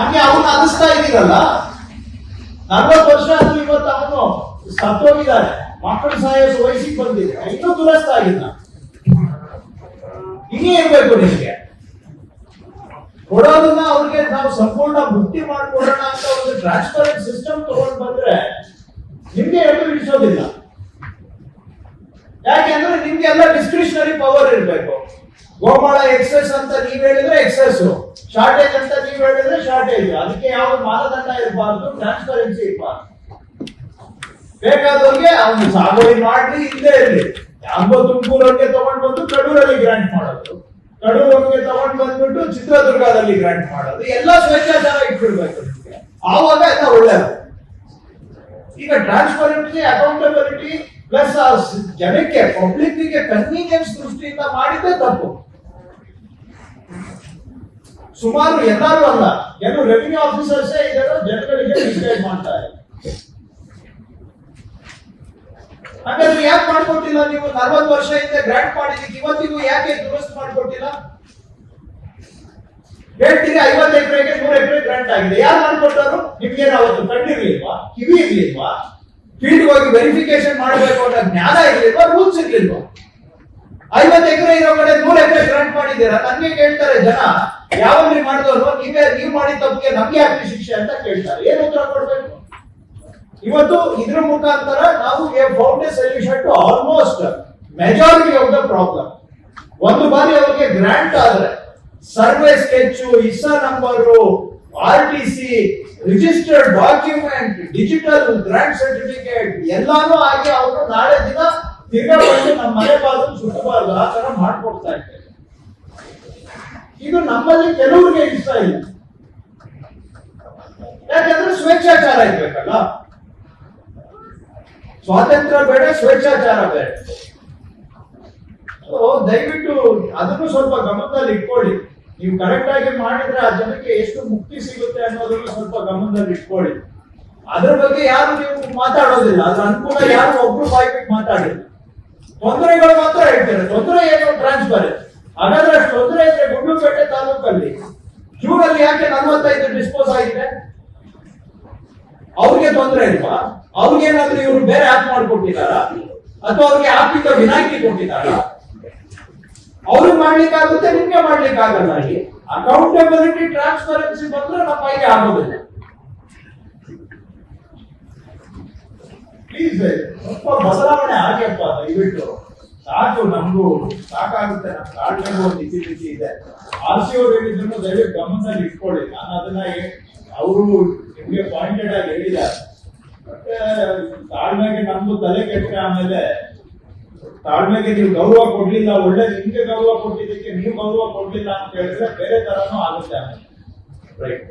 ಹಂಗೆ ಅವ್ನು ಅನಿಸ್ತಾ ಇದ್ದೀರಲ್ಲ ನಲ್ವತ್ತು ವರ್ಷ ಆದ್ರೂ ಇವತ್ತು ಅವನು ಸತ್ತೋಗಿದ್ದಾರೆ ಮಕ್ಕಳು ಸಹಾಯ ವಯಸ್ಸಿಗೆ ಬಂದಿದೆ. ಇನ್ನೂ ದುರಸ್ತ ಆಗಿಲ್ಲ. ಹಿಂಗೆ ಇರ್ಬೇಕು ನಿಮಗೆ. ಕೊಡೋದನ್ನ ಅವ್ರಿಗೆ ನಾವು ಸಂಪೂರ್ಣ ಮುಕ್ತಿ ಮಾಡಿಕೊಡೋಣ ಅಂತ ಒಂದು ಟ್ರಾನ್ಸ್ಪರೆಂಟ್ ಸಿಸ್ಟಮ್ ತಗೊಂಡ್ ಬಂದ್ರೆ ನಿಮ್ಗೆ ಎದ್ದು ಹಿಡಿಸೋದಿಲ್ಲ. ಯಾಕೆಂದ್ರೆ ನಿಮ್ಗೆ ಎಲ್ಲ ಡಿಸ್ಕ್ರಿಷನರಿ ಪವರ್ ಇರಬೇಕು. ಗೋಮಾಳ ಎಕ್ಸೆಸ್ ಅಂತ ನೀವ್ ಹೇಳಿದ್ರೆ ಎಕ್ಸೆಸ್. ಶಾರ್ಟೇಜ್ ಅಂತ ನೀವು ಹೇಳಿದ್ರೆ ಶಾರ್ಟೇಜ್ ಅದಕ್ಕೆ ಯಾವ ಮಾನದಂಡ ಇರಬಾರ್ದು ಟ್ರಾನ್ಸ್ಪರೆನ್ಸಿ ಇರಬಾರ್ದು. ಬೇಕಾದವ್ರಿಗೆ ಅವನು ಸಾಗುವಳಿ ಮಾಡ್ಲಿ ಇಲ್ಲೇ ಇರಲಿ. ಅಂಬೋ ತುಮಕೂರವ್ರಿಗೆ ತಗೊಂಡ್ ಬಂದು ಕಡೂರಲ್ಲಿ ಗ್ರಾಂಟ್ ಮಾಡೋದು. ಕಡೂರವ್ರಿಗೆ ತಗೊಂಡ್ ಬಂದ್ಬಿಟ್ಟು ಚಿತ್ರದುರ್ಗದಲ್ಲಿ ಗ್ರಾಂಟ್ ಮಾಡೋದು. ಎಲ್ಲ ಸ್ವೇಚ್ಛಾಚಾರ ಇಟ್ಬಿಡ್ಬೇಕು ಆವಾಗ ಎಲ್ಲ ಒಳ್ಳೇದು. ಈಗ ಟ್ರಾನ್ಸ್ಪರೆನ್ಸಿ ಅಕೌಂಟಬಿಲಿಟಿ ಪ್ಲಸ್ ಜನಕ್ಕೆ ಪಬ್ಲಿಕ್ಗೆ ಕನ್ವೀನಿಯನ್ಸ್ ದೃಷ್ಟಿಯಿಂದ ಮಾಡಿದ್ದೇ ತಪ್ಪು. ಸುಮಾರು ಎಲ್ಲರೂ ಅಲ್ಲ. ಕೆಲವು ರೆವಿನ್ಯೂ ಆಫೀಸರ್ಸ್ ಇದನ್ನು ಜನಗಳಿಗೆ ಡಿಸ್ಕ್ರೈಬ್ ಮಾಡ್ತಾರೆ. ಹಾಗಾದ್ರೆ ಯಾಕೆ ಮಾಡ್ಕೊಟ್ಟಿಲ್ಲ ನೀವು? ನಲ್ವತ್ತು ವರ್ಷ ಹಿಂದೆ ಗ್ರಾಂಟ್ ಮಾಡಿದ್ದೀವಿ ಇವತ್ತಿಗೂ ಯಾಕೆ ದುರಸ್ತಿ ಮಾಡ್ಕೊಟ್ಟಿಲ್ಲ? ಹೇಳ್ತೀರಿ ಐವತ್ತು ಎಕರೆಗೆ ನೂರು ಎಕರೆ ಗ್ರಾಂಟ್ ಆಗಿದೆ. ಯಾರು ಮಾಡ್ಕೊಟ್ಟರು ನಿಮ್ಗೆ ಅವತ್ತು ಕಣ್ಣಿರ್ಲಿಲ್ವಾ ಕಿವಿ ಇರ್ಲಿಲ್ವಾ? ಫೀಲ್ಡ್ ಹೋಗಿ ವೆರಿಫಿಕೇಶನ್ ಮಾಡಬೇಕು ಅನ್ನೋ ಜ್ಞಾನ ಇರ್ಲಿಲ್ವಾ? ರೂಲ್ಸ್ ಇರ್ಲಿಲ್ವಾ? ಐವತ್ತು ಎಕರೆ ಇರೋ ಕಡೆ ನೂರು ಎಕರೆ ಗ್ರಾಂಟ್ ಮಾಡಿದ್ದೀರಾ ನನ್ಗೆ ಕೇಳ್ತಾರೆ ಜನ. ಯಾವಾಗ ಮಾಡಿದವರು ನೀವೇ ನೀವು ಮಾಡಿದ ತಪ್ಪಿಗೆ ನಮ್ಗೆ ಯಾಕೆ ಶಿಕ್ಷೆ ಅಂತ ಕೇಳ್ತಾರೆ. ಏನು ಉತ್ತರ ಕೊಡ್ಬೇಕು? ಇವತ್ತು ಇದ್ರ ಮುಖಾಂತರ ನಾವು found solution to almost majority of the problem. ಒಂದು ಬಾರಿ ಅವರಿಗೆ ಗ್ರಾಂಟ್ ಆದ್ರೆ, survey sketch, Isa number, R T C, registered document, digital grant certificate, ಎಲ್ಲಾನು ಆಗಿ ಅವರು ನಾಳೆ ದಿನ ತಿರ್ಗಾ ನಮ್ಮ ಮನೆ ಬಾಗಿಲು ಸುತ್ತಬಾರ್ದು. ಆ ತರ ಮಾಡ್ಕೊಡ್ತಾ ಇದ್ದಾರೆ. ಇದು ನಮ್ಮಲ್ಲಿ ಕೆಲವರಿಗೆ ಇಷ್ಟ ಇಲ್ಲ. ಯಾಕಂದ್ರೆ ಸ್ವೇಚ್ಛಾಚಾರ ಇರ್ಬೇಕಲ್ಲ? ಸ್ವಾತಂತ್ರ್ಯ ಬೇಡ, ಸ್ವೇಚ್ಛಾಚಾರ ಬೇಡ. ದಯವಿಟ್ಟು ಅದನ್ನು ಸ್ವಲ್ಪ ಗಮನದಲ್ಲಿ ಇಟ್ಕೊಳ್ಳಿ. ನೀವು ಕರೆಕ್ಟ್ ಆಗಿ ಮಾಡಿದ್ರೆ ಆ ಜನಕ್ಕೆ ಎಷ್ಟು ಮುಕ್ತಿ ಸಿಗುತ್ತೆ ಅನ್ನೋದನ್ನು ಸ್ವಲ್ಪ ಗಮನದಲ್ಲಿ ಇಟ್ಕೊಳ್ಳಿ. ಅದ್ರ ಬಗ್ಗೆ ಯಾರು ನೀವು ಮಾತಾಡೋದಿಲ್ಲ. ಅದ್ರ ಅನುಕೂಲ ಯಾರು ಒಬ್ರು ಬಾಯಿ ಬಿಟ್ಟು ಮಾತಾಡಿಲ್ಲ ತೊಂದರೆಗಳು ಮಾತ್ರ ಹೇಳ್ತಾರೆ. ತೊಂದರೆ ಏನು ಟ್ರಾನ್ಸ್ಫರ್ ಹಾಗಾದ್ರೆ ಅಷ್ಟು ತೊಂದರೆ ತಾಲೂಕಲ್ಲಿ ಇವರಲ್ಲಿ ಯಾಕೆ ನಲವತ್ತೈದು ಡಿಸ್ಪೋಸ್ ಆಗಿದೆ? ಅವ್ರಿಗೆ ತೊಂದರೆ ಇಲ್ವಾ ಅವ್ರಿಗೇನಾದ್ರೂ ಇವ್ರು ಬೇರೆ ಆಪ್ ಮಾಡ್ಕೊಟ್ಟಿದಾರ ಅಥವಾ ಅವ್ರಿಗೆ ಆಪಿಂದ ವಿನಾಯಿತಿ ಕೊಟ್ಟಿದಾರ ಅವ್ರಿಗೆ ಮಾಡ್ಲಿಕ್ಕಾಗುತ್ತೆ, ನಿಮ್ಗೆ ಮಾಡ್ಲಿಕ್ಕಾಗಲ್ಲ ಅಲ್ಲಿ ಅಕೌಂಟಬಿಲಿಟಿ ಟ್ರಾನ್ಸ್ಪರೆನ್ಸಿ ಬಂದ್ರೆ ನಮ್ಮ ಕೈಗೆ ಆಗೋದಿಲ್ಲ. ಪ್ಲೀಸ್ ಸ್ವಲ್ಪ ಬದಲಾವಣೆ ದಯವಿಟ್ಟು. ಸಾಕು, ನಮಗೂ ಸಾಕಾಗುತ್ತೆ ನಮ್ಮ ತಾಳ್ಮೆಗೂ ಒಂದು ಇತಿ ಇದೆ. ಆರ್ ಸಿ ಅವ್ರು ಹೇಳಿದ್ರು ದಯವಿಟ್ಟು ಗಮನದಲ್ಲಿ ಇಟ್ಕೊಳ್ಳಿ. ನಾನು ಅದನ್ನ ಅವರು ನಿಮ್ಗೆ ಪಾಯಿಂಟೆಡ್ ಆಗಿ ಹೇಳಿದ್ದಾರೆ. ಮತ್ತೆ ತಾಳ್ಮೆಗೆ ನಮ್ದು ತಲೆ ಕೆಟ್ಟ ಆಮೇಲೆ ತಾಳ್ಮೆಗೆ ನೀವು ಗೌರವ ಕೊಡ್ಲಿಲ್ಲ, ಒಳ್ಳೆ ನಿಮ್ಗೆ ಗೌರವ ಕೊಟ್ಟಿದ್ದಕ್ಕೆ ನೀವು ಗೌರವ ಕೊಡ್ಲಿಲ್ಲ ಅಂತ ಹೇಳಿದ್ರೆ ಬೇರೆ ತರನೂ ಆಗುತ್ತೆ ರೈಟ್